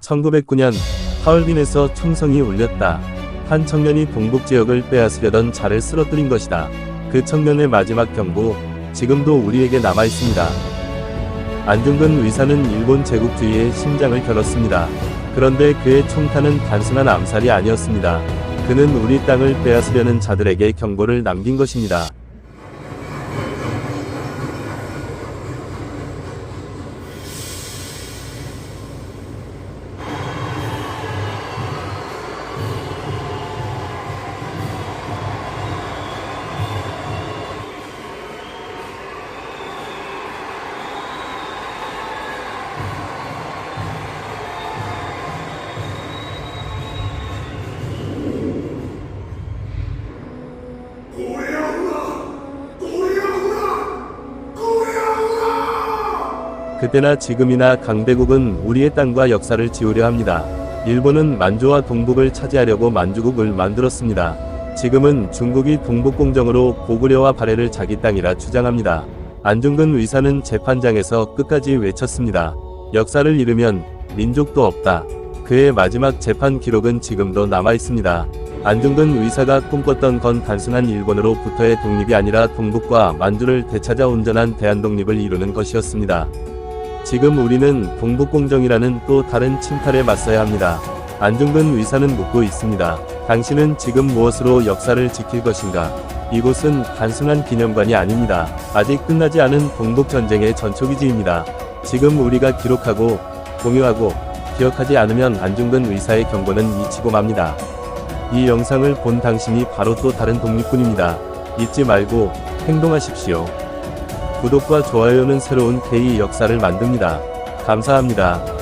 1909년 하얼빈에서 총성이 울렸다. 한 청년이 동북 지역을 빼앗으려던 차를 쓰러뜨린 것이다. 그 청년의 마지막 경고, 지금도 우리에게 남아 있습니다. 안중근 의사는 일본 제국주의의 심장을 겨눴습니다. 그런데 그의 총탄은 단순한 암살이 아니었습니다. 그는 우리 땅을 빼앗으려는 자들에게 경고를 남긴 것입니다. 그때나 지금이나 강대국은 우리의 땅과 역사를 지우려 합니다. 일본은 만주와 동북을 차지하려고 만주국을 만들었습니다. 지금은 중국이 동북공정으로 고구려와 발해를 자기 땅이라 주장합니다. 안중근 의사는 재판장에서 끝까지 외쳤습니다. 역사를 잃으면 민족도 없다. 그의 마지막 재판 기록은 지금도 남아 있습니다. 안중근 의사가 꿈꿨던 건 단순한 일본으로부터의 독립이 아니라 동북과 만주를 되찾아 온전한 대한 독립을 이루는 것이었습니다. 지금 우리는 동북공정이라는 또 다른 침탈에 맞서야 합니다. 안중근 의사는 묻고 있습니다. 당신은 지금 무엇으로 역사를 지킬 것인가? 이곳은 단순한 기념관이 아닙니다. 아직 끝나지 않은 동북전쟁의 전초기지입니다. 지금 우리가 기록하고 공유하고 기억하지 않으면 안중근 의사의 경고는 잊히고 맙니다. 이 영상을 본 당신이 바로 또 다른 독립군입니다. 잊지 말고 행동하십시오. 구독과 좋아요는 새로운 K 역사를 만듭니다. 감사합니다.